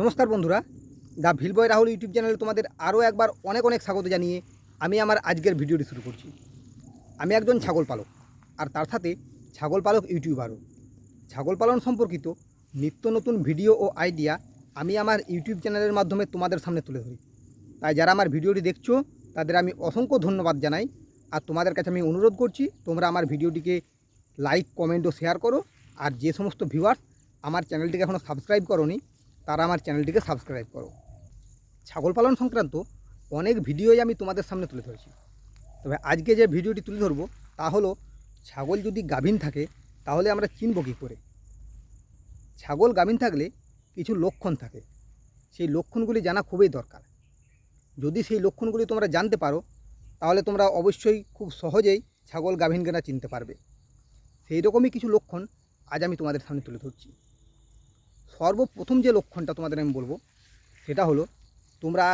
নমস্কার বন্ধুরা, the ভিলবয় Rahul YouTube চ্যানেলে তোমাদের আরও একবার অনেক অনেক স্বাগত জানিয়ে আমি আমার আজকের ভিডিওটি শুরু করছি। আমি একজন ছাগল পালক, আর তার সাথে ছাগল পালক ইউটিউবারও। ছাগল পালন সম্পর্কিত নিত্য নতুন ভিডিও ও আইডিয়া আমি আমার ইউটিউব চ্যানেলের মাধ্যমে তোমাদের সামনে তুলে ধরি। তাই যারা আমার ভিডিওটি দেখছ, তাদের আমি অসংখ্য ধন্যবাদ জানাই, আর তোমাদের কাছে আমি অনুরোধ করছি, তোমরা আমার ভিডিওটিকে লাইক, কমেন্ট ও শেয়ার করো, আর যে সমস্ত ভিউয়ার্স আমার চ্যানেলটিকে এখনও সাবস্ক্রাইব করোনি তারা আমার চ্যানেলটিকে সাবস্ক্রাইব করো। ছাগল পালন সংক্রান্ত অনেক ভিডিওই আমি তোমাদের সামনে তুলে ধরেছি। তবে আজকে যে ভিডিওটি তুলে ধরবো, তা হলো ছাগল যদি গাভীন থাকে, তাহলে আমরা চিনব কী করে? ছাগল গাভীন থাকলে কিছু লক্ষণ থাকে। সেই লক্ষণগুলি জানা খুবই দরকার। যদি সেই লক্ষণগুলি তোমরা জানতে পারো, তাহলে তোমরা অবশ্যই খুব সহজেই ছাগল গাভীন কেনা চিনতে পারবে। সেই রকমই কিছু লক্ষণ আজ আমি তোমাদের সামনে তুলে ধরছি। সর্বপ্রথম যে লক্ষণটা তোমাদের আমি বলব, সেটা হলো তোমরা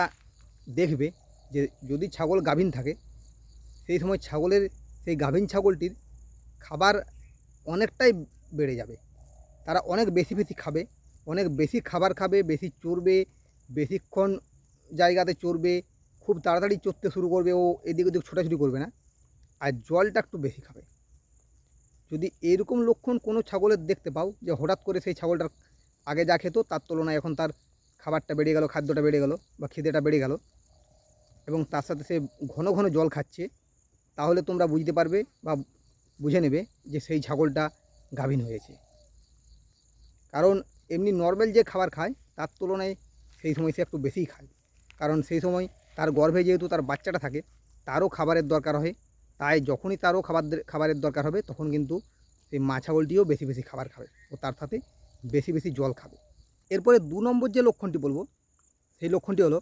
দেখবে যে যদি ছাগল গাভীন থাকে, সেই সময় ছাগলের, সেই গাভীন ছাগলটির খাবার অনেকটাই বেড়ে যাবে। তারা অনেক বেশি বেশি খাবে, অনেক বেশি খাবার খাবে, বেশি চড়বে, বেশিক্ষণ জায়গাতে চড়বে, খুব তাড়াতাড়ি চড়তে শুরু করবে, ও এদিক ওদিক ছোটাছুটি করবে না, আর জলটা একটু বেশি খাবে। যদি এরকম লক্ষণ কোনো ছাগলের দেখতে পাও, যে হঠাৎ করে সেই ছাগলটার আগে যা খেত তার তুলনায় এখন তার খাবারটা বেড়ে গেল, খাদ্যটা বেড়ে গেল বা খিদেটা বেড়ে গেল। এবং তার সাথে সে ঘন ঘন জল খাচ্ছে। তাহলে তোমরা বুঝতে পারবে বা বুঝে নেবে যে সেই ছাগলটা গাভীন হয়েছে। কারণ এমনি নর্মাল যে খাবার খায়, তার তুলনায় সেই সময় সে একটু বেশিই খায়। কারণ সেই সময় তার গর্ভে যেহেতু তার বাচ্চাটা থাকে, তারও খাবারের দরকার হয়। তাই যখনই তারও খাবার খাবারের দরকার হবে, তখন কিন্তু সেই মা ছাগলটিও বেশি বেশি খাবার খাবে। ও তার সাথে বেশি বেশি জল খাবে। এরপরে দু নম্বর যে লক্ষণটি বলব, সেই লক্ষণটি হলো,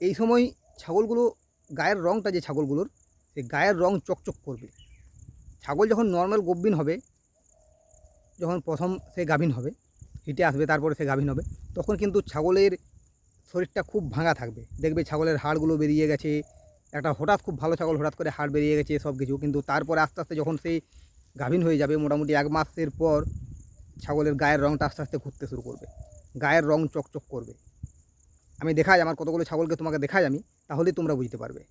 এই সময় ছাগলগুলো গায়ের রঙটা যে ছাগলগুলোর, সেই গায়ের রং চকচক করবে। ছাগল যখন নর্মাল গভীন হবে, যখন প্রথম সে গাভীন হবে, হিটে আসবে, তারপরে সে গাভীন হবে, তখন কিন্তু ছাগলের শরীরটা খুব ভাঙা থাকবে। দেখবে ছাগলের হাড়গুলো বেরিয়ে গেছে, একটা হঠাৎ খুব ভালো ছাগল হঠাৎ করে হাড় বেরিয়ে গেছে সব কিছু কিন্তু তারপরে আস্তে আস্তে যখন সেই গাভীন হয়ে যাবে, মোটামুটি এক মাসের পর ছাগলের গায়ের রঙটা আস্তে আস্তে ঘুরতে শুরু করবে। গায়ের রং চকচক করবে। আমি দেখাই, আমার কতগুলো ছাগলকে তোমাকে দেখাই আমি, তাহলেই তোমরা বুঝতে পারবে।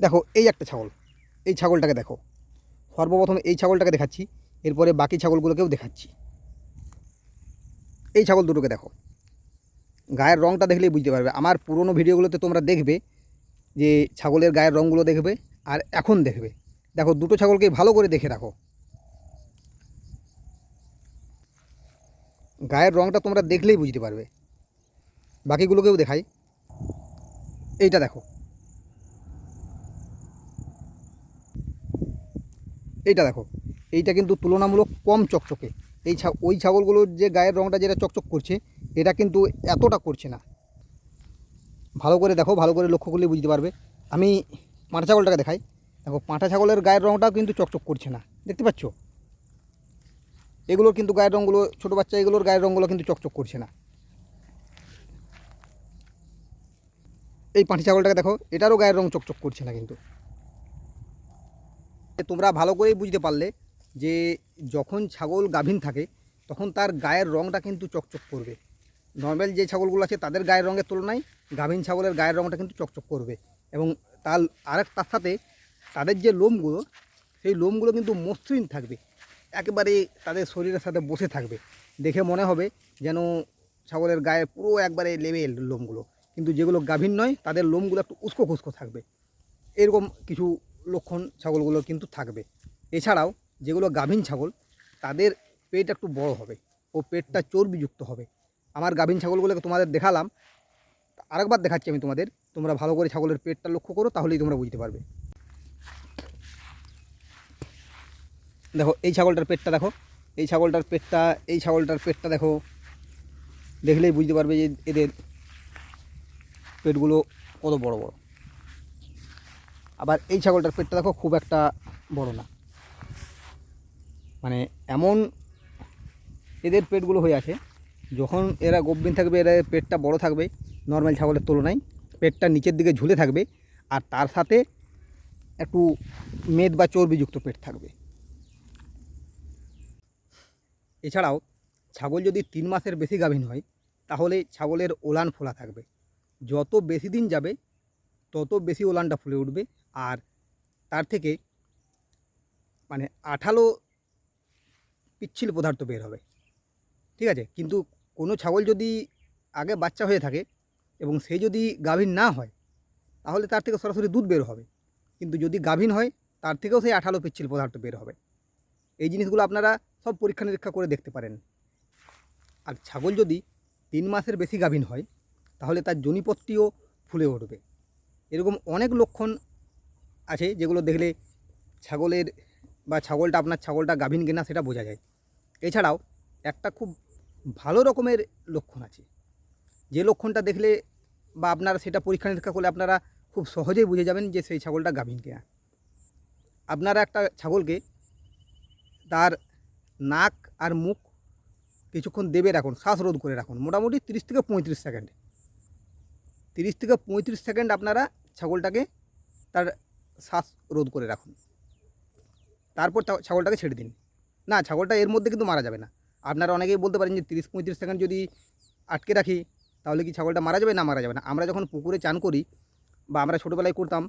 দেখো, এই একটা ছাগল। এই ছাগলটাকে দেখো। সর্বপ্রথম এই ছাগলটাকে দেখাচ্ছি, এরপরে বাকি ছাগলগুলোকেও দেখাচ্ছি। এই ছাগল দুটোকে দেখো। গায়ের রঙটা দেখলেই বুঝতে পারবে। আমার পুরনো ভিডিওগুলোতে তোমরা দেখবে যে ছাগলের গায়ের রঙগুলো দেখবে আর এখন দেখবে। দেখো, দুটো ছাগলকে ভালো করে দেখে রাখো। গায়ের রঙটা তোমরা দেখলেই বুঝতে পারবে। বাকিগুলোকেও দেখাই। এইটা দেখো। এইটা দেখো। এইটা কিন্তু তুলনামূলক কম চকচকে। এই ছা ওই ছাগলগুলোর যে গায়ের রঙটা যেটা চকচক করছে, এটা কিন্তু এতটা করছে না। ভালো করে দেখো, ভালো করে লক্ষ্য করলে বুঝতে পারবে। আমি পাঁঠা ছাগলটাকে দেখাই। দেখো, পাঁঠা ছাগলের গায়ের রঙটাও কিন্তু চকচক করছে না। দেখতে পাচ্ছ? এগুলোর কিন্তু গায়ের রঙগুলো, ছোটো বাচ্চা এগুলোর গায়ের রঙগুলো কিন্তু চকচক করছে না। এই পাঁঠি ছাগলটাকে দেখো, এটারও গায়ের রং চকচক করছে না কিন্তু। তোমরা ভালো করেই বুঝতে পারলে যে যখন ছাগল গাভীন থাকে, তখন তার গায়ের রঙটা কিন্তু চকচক করবে। নর্মাল যে ছাগলগুলো আছে, তাদের গায়ের রঙের তুলনায় গাভীন ছাগলের গায়ের রঙটা কিন্তু চকচক করবে। এবং তার আরেক তার সাথে তাদের যে লোমগুলো, সেই লোমগুলো কিন্তু মসৃণ থাকবে। একেবারে তাদের শরীরের সাথে বসে থাকবে। দেখে মনে হবে যেন ছাগলের গায়ে পুরো একবারে লেভেল লোমগুলো। কিন্তু যেগুলো গাভীর নয়, তাদের লোমগুলো একটু উস্কো খুস্কো থাকবে। এরকম কিছু লক্ষণ ছাগলগুলো কিন্তু থাকবে। এছাড়াও যেগুলো গাভীন ছাগল, তাদের পেট একটু বড় হবে ও পেটটা চর্বিযুক্ত হবে। আমার গাভীন ছাগলগুলোকে তোমাদের দেখালাম। আরেকবার দেখাচ্ছি আমি তোমাদের। তোমরা ভালো করে ছাগলের পেটটা লক্ষ্য করো, তাহলেই তোমরা বুঝতে পারবে। দেখো, এই ছাগলটার পেটটা দেখো, এই ছাগলটার পেটটা, এই ছাগলটার পেটটা দেখো। দেখলেই বুঝতে পারবে যে এদের পেটগুলো কত বড় বড়। আবার এই ছাগলটার পেটটা দেখো, খুব একটা বড় না। মানে এমন এদের পেটগুলো হয়ে আছে, যখন এরা গভীর থাকবে এরা পেটটা বড় থাকবে, নর্মাল ছাগলের তুলনায় পেটটা নিচের দিকে ঝুলে থাকবে, আর তার সাথে একটু মেদ বা চর্বিযুক্ত পেট থাকবে। এছাড়াও ছাগল যদি তিন মাসের বেশি গাভীন হয়, তাহলে ছাগলের ওলান ফোলা থাকবে। যত বেশি দিন যাবে, তত বেশি ওলানটা ফুলে উঠবে। আর তার থেকে মানে আঠালো পিচ্ছিল পদার্থ বের হবে। ঠিক আছে? কিন্তু কোনো ছাগল যদি আগে বাচ্চা হয়ে থাকে এবং সে যদি গাভীন না হয়, তাহলে তার থেকে সরাসরি দুধ বের হবে। কিন্তু যদি গাভীন হয়, তার থেকেও সেই আঠালো পিচ্ছিল পদার্থ বের হবে। এই জিনিসগুলো আপনারা সব পরীক্ষা নিরীক্ষা করে দেখতে পারেন। আর ছাগল যদি তিন মাসের বেশি গাভীন হয়, তাহলে তার জনিপত্তিও ফুলে উঠবে। এরকম অনেক লক্ষণ আছে যেগুলো দেখলে ছাগলের বা ছাগলটা আপনার ছাগলটা গাভীন কিনা সেটা বোঝা যায়। এছাড়াও একটা খুব ভালো রকমের লক্ষণ আছে। যে লক্ষণটা দেখলে বা আপনারা সেটা পরীক্ষা নিরীক্ষা করলে আপনারা খুব সহজেই বুঝে যাবেন যে সেই ছাগলটা গাভীন কিনা। আপনারা একটা ছাগলকে তার নাক আর মুখ কিছুক্ষণ দেবে রাখুন শ্বাসরোধ করে রাখুন। মোটামুটি তিরিশ থেকে পঁয়ত্রিশ সেকেন্ড। তিরিশ থেকে পঁয়ত্রিশ সেকেন্ড আপনারা ছাগলটাকে তার শ্বাস রোধ করে রাখুন। তারপর ছাগলটাকে ছেড়ে দিন। না, ছাগলটা এর মধ্যে কিন্তু মারা যাবে না। আপনারা অনেকেই বলতে পারেন যে তিরিশ পঁয়ত্রিশ সেকেন্ড যদি আটকে রাখি, তাহলে কি ছাগলটা মারা যাবে না মারা যাবে না? আমরা যখন পুকুরে চান করি বা আমরা ছোটোবেলায় করতাম,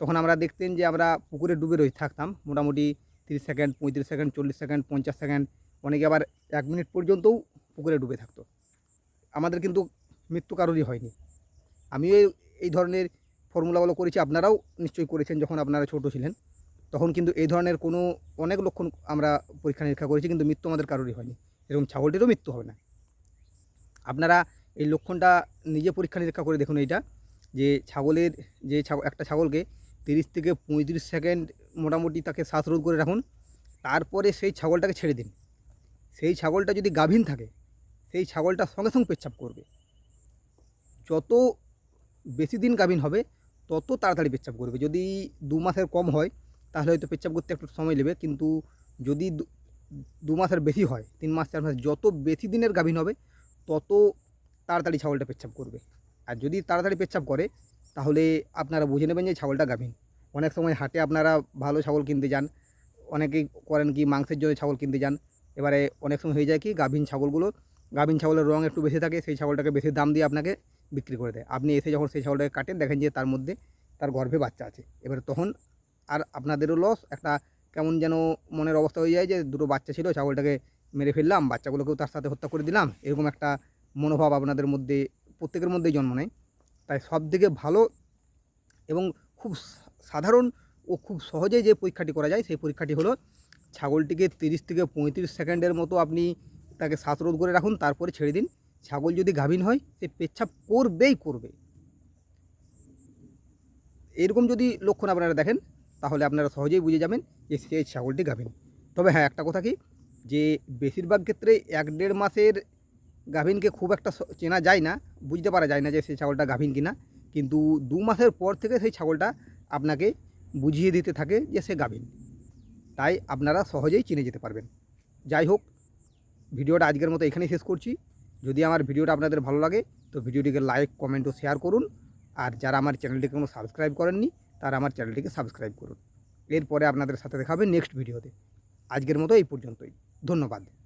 তখন আমরা দেখতেন যে আমরা পুকুরে ডুবে রয়ে থাকতাম। মোটামুটি তিরিশ সেকেন্ড, পঁয়ত্রিশ সেকেন্ড, চল্লিশ সেকেন্ড, পঞ্চাশ সেকেন্ড, অনেকে আবার এক মিনিট পর্যন্তও পুকুরে ডুবে থাকতো। আমাদের কিন্তু মৃত্যু কারোরই হয়নি। আমিও এই- ধরনের ফর্মুলাগুলো করেছি, আপনারাও নিশ্চয়ই করেছেন যখন আপনারা ছোট ছিলেন। তখন কিন্তু এই ধরনের কোনো অনেক লক্ষণ আমরা পরীক্ষা নিরীক্ষা করেছি, কিন্তু মৃত্যু আমাদের কারোরই হয়নি। এরকম ছাগলটিরও মৃত্যু হবে না। আপনারা এই লক্ষণটা নিজে পরীক্ষা নিরীক্ষা করে দেখুন এইটা, যে ছাগলের, যে একটা ছাগলকে তিরিশ থেকে পঁয়ত্রিশ সেকেন্ড মোটামুটি তাকে শ্বাসরোধ করে রাখুন। তারপরে সেই ছাগলটাকে ছেড়ে দিন। সেই ছাগলটা যদি গাভীন থাকে, সেই ছাগলটা সঙ্গে সঙ্গে পেচ্ছাপ করবে। যত বেশি দিন গাভীন হবে, তত তাড়াতাড়ি পেচ্ছাপ করবে। যদি দু মাসের কম হয়, তাহলে হয়তো পেচ্ছাপ করতে একটু সময় নেবে। কিন্তু যদি দু- দু মাসের বেশি হয়, তিন মাস, চার মাস, যত বেশি দিনের গাভীন হবে, তত তাড়াতাড়ি ছাগলটা পেচ্ছাপ করবে। আর যদি তাড়াতাড়ি পেচ্ছাপ করে তাহলে আপনারা বুঝে নেবেন যে ছাগলটা গাভীন। অনেক সময় হাটে আপনারা ভালো ছাগল কিনতে যান। অনেকেই করেন কি, মাংসের জন্য ছাগল কিনতে যান। এবারে অনেক সময় হয়ে যায় কি, গাভীন ছাগলগুলো, গাভীন ছাগলের রং একটু বেশি থাকে, সেই ছাগলটাকে বেশি দাম দিয়ে আপনাকে বিক্রি করে দেয়। আপনি এসে যখন সেই ছাগলটাকে কাটেন, দেখেন যে তার মধ্যে তার গর্ভে বাচ্চা আছে। এবারে তখন আর আপনাদেরও লস একটা কেমন যেন মনের অবস্থা হয়ে যায় যে দুটো বাচ্চা ছিল, ছাগলটাকে মেরে ফেললাম, বাচ্চাগুলোকেও তার সাথে হত্যা করে দিলাম। এরকম একটা মনোভাব আপনাদের মধ্যে, প্রত্যেকের মধ্যেই জন্ম নেয়। তাই সব থেকে ভালো এবং খুব সাধারণ ও খুব সহজেই যে পরীক্ষাটি করা যায়, সেই পরীক্ষাটি হলো ছাগলটিকে তিরিশ থেকে পঁয়ত্রিশ সেকেন্ডের মতো আপনি তাকে শ্বাসরোধ করে রাখুন, তারপরে ছেড়ে দিন। ছাগল যদি গাভীন হয়, সে পেচ্ছাপ করবেই করবে। এরকম যদি লক্ষণ আপনারা দেখেন, তাহলে আপনারা সহজেই বুঝে যাবেন যে সেই ছাগলটি গাভীন তবে হ্যাঁ একটা কথা কি? যে বেশিরভাগ ক্ষেত্রে এক দেড় মাসের গাভীনকে খুব একটা চেনা যায় না, বুঝতে পারা যায় না যে সেই ছাগলটা গাভীন কিনা। কিন্তু দু মাসের পর থেকে সেই ছাগলটা আপনাকে বুঝিয়ে দিতে থাকে যে সে গাভিন। তাই আপনারা সহজেই চিনে যেতে পারবেন। যাই হোক, ভিডিওটা আজকের মতো এখানেই শেষ করছি। যদি আমার ভিডিওটা আপনাদের ভালো লাগে, তো ভিডিওটিকে লাইক, কমেন্ট ও শেয়ার করুন। আর যারা আমার চ্যানেলটিকে কোনো সাবস্ক্রাইব করেননি, তারা আমার চ্যানেলটিকে সাবস্ক্রাইব করুন। এরপরে আপনাদের সাথে দেখা হবে নেক্সট ভিডিওতে। আজকের মতো এই পর্যন্তই। ধন্যবাদ।